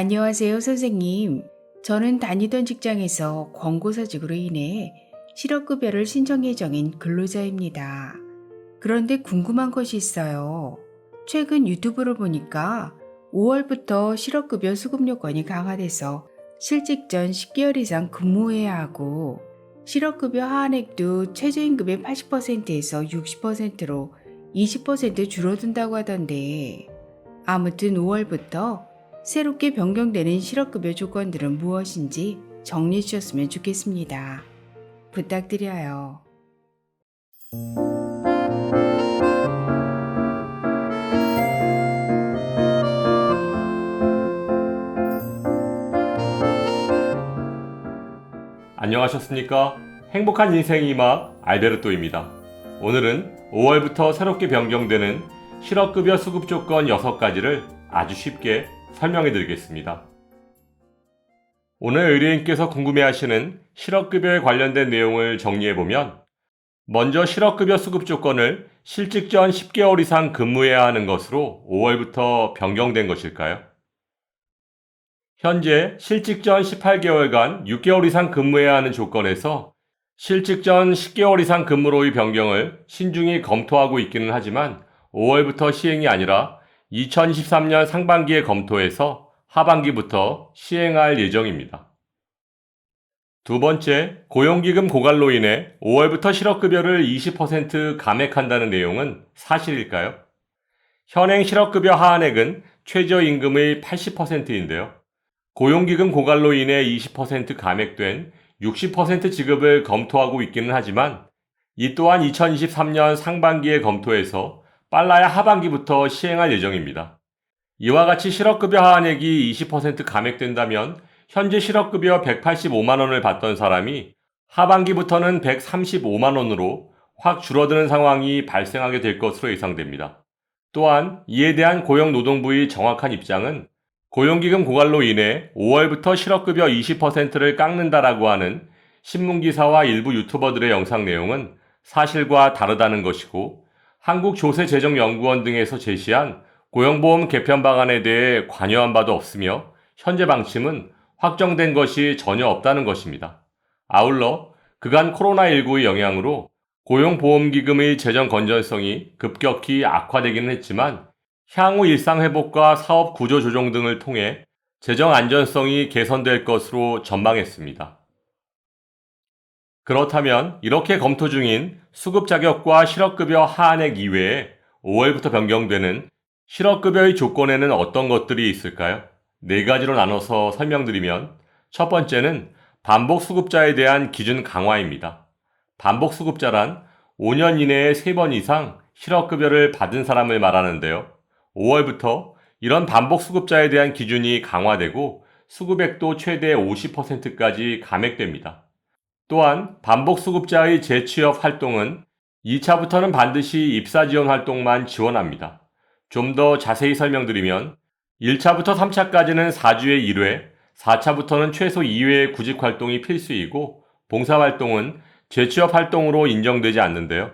안녕하세요, 선생님. 저는 다니던 직장에서 권고사직으로 인해 실업급여를 신청 예정인 근로자입니다. 그런데 궁금한 것이 있어요. 최근 유튜브를 보니까 5월부터 실업급여 수급 요건이 강화돼서 실직 전 10개월 이상 근무해야 하고 실업급여 하한액도 최저임금의 80%에서 60%로 20% 줄어든다고 하던데 아무튼 5월부터 새롭게 변경되는 실업급여 조건들은 무엇인지 정리해 주셨으면 좋겠습니다. 부탁드려요. 안녕하셨습니까? 행복한 인생의 막 알베르토입니다. 오늘은 5월부터 새롭게 변경되는 실업급여 수급 조건 6가지를 아주 쉽게 설명해 드리겠습니다. 오늘 의뢰인께서 궁금해하시는 실업급여에 관련된 내용을 정리해 보면 먼저 실업급여 수급 조건을 실직 전 10개월 이상 근무해야 하는 것으로 5월부터 변경된 것일까요? 현재 실직 전 18개월간 6개월 이상 근무해야 하는 조건에서 실직 전 10개월 이상 근무로의 변경을 신중히 검토하고 있기는 하지만 5월부터 시행이 아니라 2023년 상반기에 검토해서 하반기부터 시행할 예정입니다. 두 번째, 고용기금 고갈로 인해 5월부터 실업급여를 20% 감액한다는 내용은 사실일까요? 현행 실업급여 하한액은 최저임금의 80%인데요. 고용기금 고갈로 인해 20% 감액된 60% 지급을 검토하고 있기는 하지만 이 또한 2023년 상반기에 검토해서 빨라야 하반기부터 시행할 예정입니다. 이와 같이 실업급여 하한액이 20% 감액된다면 현재 실업급여 185만원을 받던 사람이 하반기부터는 135만원으로 확 줄어드는 상황이 발생하게 될 것으로 예상됩니다. 또한 이에 대한 고용노동부의 정확한 입장은 고용기금 고갈로 인해 5월부터 실업급여 20%를 깎는다라고 하는 신문기사와 일부 유튜버들의 영상 내용은 사실과 다르다는 것이고 한국조세재정연구원 등에서 제시한 고용보험 개편 방안에 대해 관여한 바도 없으며 현재 방침은 확정된 것이 전혀 없다는 것입니다. 아울러 그간 코로나19의 영향으로 고용보험기금의 재정 건전성이 급격히 악화되기는 했지만 향후 일상회복과 사업 구조 조정 등을 통해 재정 안전성이 개선될 것으로 전망했습니다. 그렇다면 이렇게 검토 중인 수급 자격과 실업급여 하한액 이외에 5월부터 변경되는 실업급여의 조건에는 어떤 것들이 있을까요? 네 가지로 나눠서 설명드리면 첫 번째는 반복 수급자에 대한 기준 강화입니다. 반복 수급자란 5년 이내에 3번 이상 실업급여를 받은 사람을 말하는데요. 5월부터 이런 반복 수급자에 대한 기준이 강화되고 수급액도 최대 50%까지 감액됩니다. 또한 반복 수급자의 재취업 활동은 2차부터는 반드시 입사 지원 활동만 지원합니다. 좀 더 자세히 설명드리면 1차부터 3차까지는 4주에 1회, 4차부터는 최소 2회의 구직 활동이 필수이고 봉사 활동은 재취업 활동으로 인정되지 않는데요.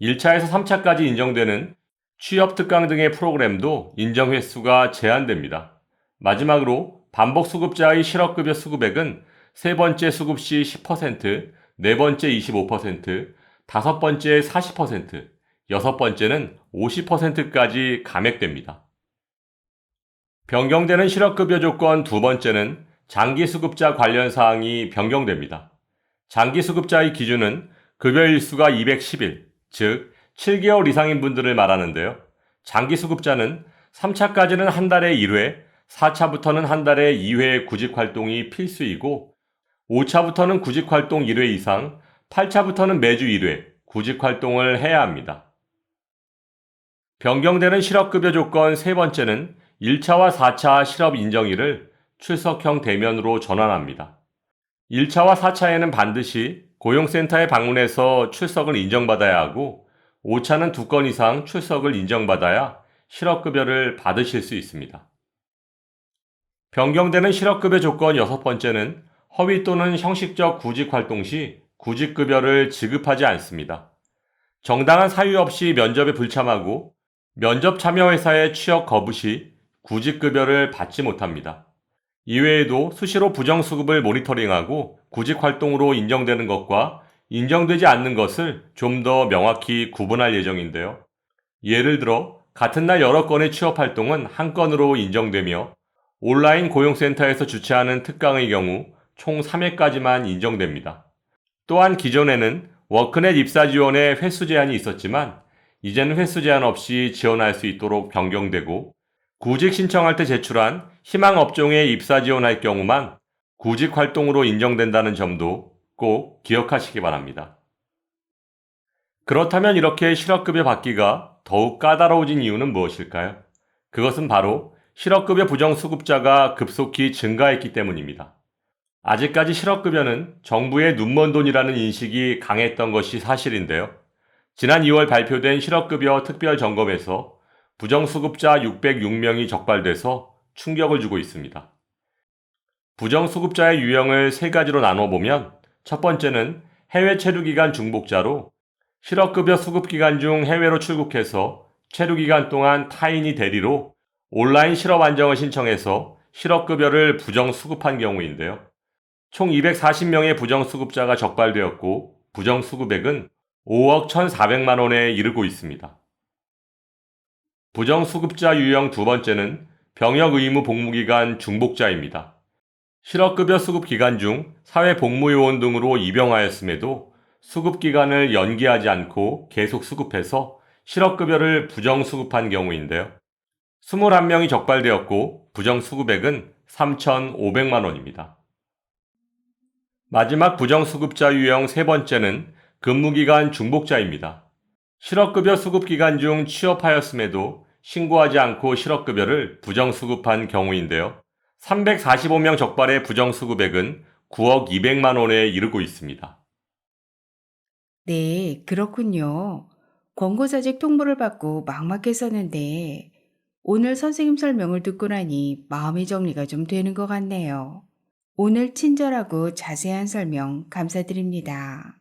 1차에서 3차까지 인정되는 취업 특강 등의 프로그램도 인정 횟수가 제한됩니다. 마지막으로 반복 수급자의 실업급여 수급액은 세 번째 수급 시 10%, 네 번째 25%, 다섯 번째 40%, 여섯 번째는 50%까지 감액됩니다. 변경되는 실업급여 조건 두 번째는 장기수급자 관련 사항이 변경됩니다. 장기수급자의 기준은 급여 일수가 210일, 즉 7개월 이상인 분들을 말하는데요. 장기수급자는 3차까지는 한 달에 1회, 4차부터는 한 달에 2회 구직 활동이 필수이고 5차부터는 구직 활동 1회 이상, 8차부터는 매주 1회 구직 활동을 해야 합니다. 변경되는 실업급여 조건 세 번째는 1차와 4차 실업 인정일을 출석형 대면으로 전환합니다. 1차와 4차에는 반드시 고용센터에 방문해서 출석을 인정받아야 하고 5차는 두 건 이상 출석을 인정받아야 실업급여를 받으실 수 있습니다. 변경되는 실업급여 조건 여섯 번째는 허위 또는 형식적 구직 활동 시 구직급여를 지급하지 않습니다. 정당한 사유 없이 면접에 불참하고 면접 참여 회사에 취업 거부 시 구직급여를 받지 못합니다. 이외에도 수시로 부정수급을 모니터링하고 구직 활동으로 인정되는 것과 인정되지 않는 것을 좀 더 명확히 구분할 예정인데요. 예를 들어 같은 날 여러 건의 취업 활동은 한 건으로 인정되며 온라인 고용센터에서 주최하는 특강의 경우 총 3회까지만 인정됩니다. 또한 기존에는 워크넷 입사 지원에 횟수 제한이 있었지만 이제는 횟수 제한 없이 지원할 수 있도록 변경되고 구직 신청할 때 제출한 희망 업종에 입사 지원할 경우만 구직 활동으로 인정된다는 점도 꼭 기억하시기 바랍니다. 그렇다면 이렇게 실업급여 받기가 더욱 까다로워진 이유는 무엇일까요? 그것은 바로 실업급여 부정수급자가 급속히 증가했기 때문입니다. 아직까지 실업급여는 정부의 눈먼 돈이라는 인식이 강했던 것이 사실인데요. 지난 2월 발표된 실업급여 특별점검에서 부정수급자 606명이 적발돼서 충격을 주고 있습니다. 부정수급자의 유형을 세 가지로 나눠 보면 첫 번째는 해외 체류기간 중복자로 실업급여 수급기간 중 해외로 출국해서 체류기간 동안 타인이 대리로 온라인 실업 안정을 신청해서 실업급여를 부정수급한 경우인데요. 총 240명의 부정수급자가 적발되었고 부정수급액은 5억 1,400만 원에 이르고 있습니다. 부정수급자 유형 두 번째는 병역 의무 복무기간 중복자입니다. 실업급여 수급 기간 중 사회복무요원 등으로 입영하였음에도 수급 기간을 연기하지 않고 계속 수급해서 실업급여를 부정수급한 경우인데요. 21명이 적발되었고 부정수급액은 3,500만 원입니다. 마지막 부정수급자 유형 세 번째는 근무기간 중복자입니다. 실업급여 수급기간 중 취업하였음에도 신고하지 않고 실업급여를 부정수급한 경우인데요. 345명 적발의 부정수급액은 9억 200만 원에 이르고 있습니다. 네, 그렇군요. 권고사직 통보를 받고 막막했었는데 오늘 선생님 설명을 듣고 나니 마음의 정리가 좀 되는 것 같네요. 오늘 친절하고 자세한 설명 감사드립니다.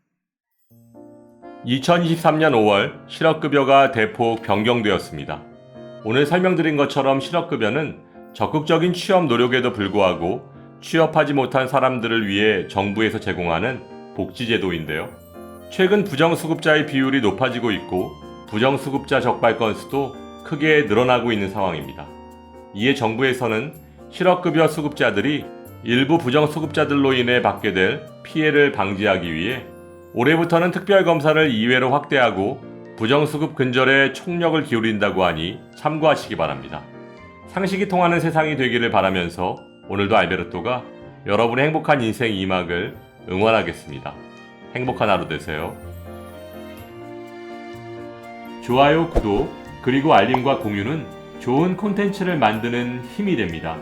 2023년 5월 실업급여가 대폭 변경되었습니다. 오늘 설명드린 것처럼 실업급여는 적극적인 취업 노력에도 불구하고 취업하지 못한 사람들을 위해 정부에서 제공하는 복지제도인데요. 최근 부정수급자의 비율이 높아지고 있고 부정수급자 적발 건수도 크게 늘어나고 있는 상황입니다. 이에 정부에서는 실업급여 수급자들이 일부 부정수급자들로 인해 받게 될 피해를 방지하기 위해 올해부터는 특별검사를 2회로 확대하고 부정수급 근절에 총력을 기울인다고 하니 참고하시기 바랍니다. 상식이 통하는 세상이 되기를 바라면서 오늘도 알베르토가 여러분의 행복한 인생 2막을 응원하겠습니다. 행복한 하루 되세요. 좋아요, 구독, 그리고 알림과 공유는 좋은 콘텐츠를 만드는 힘이 됩니다.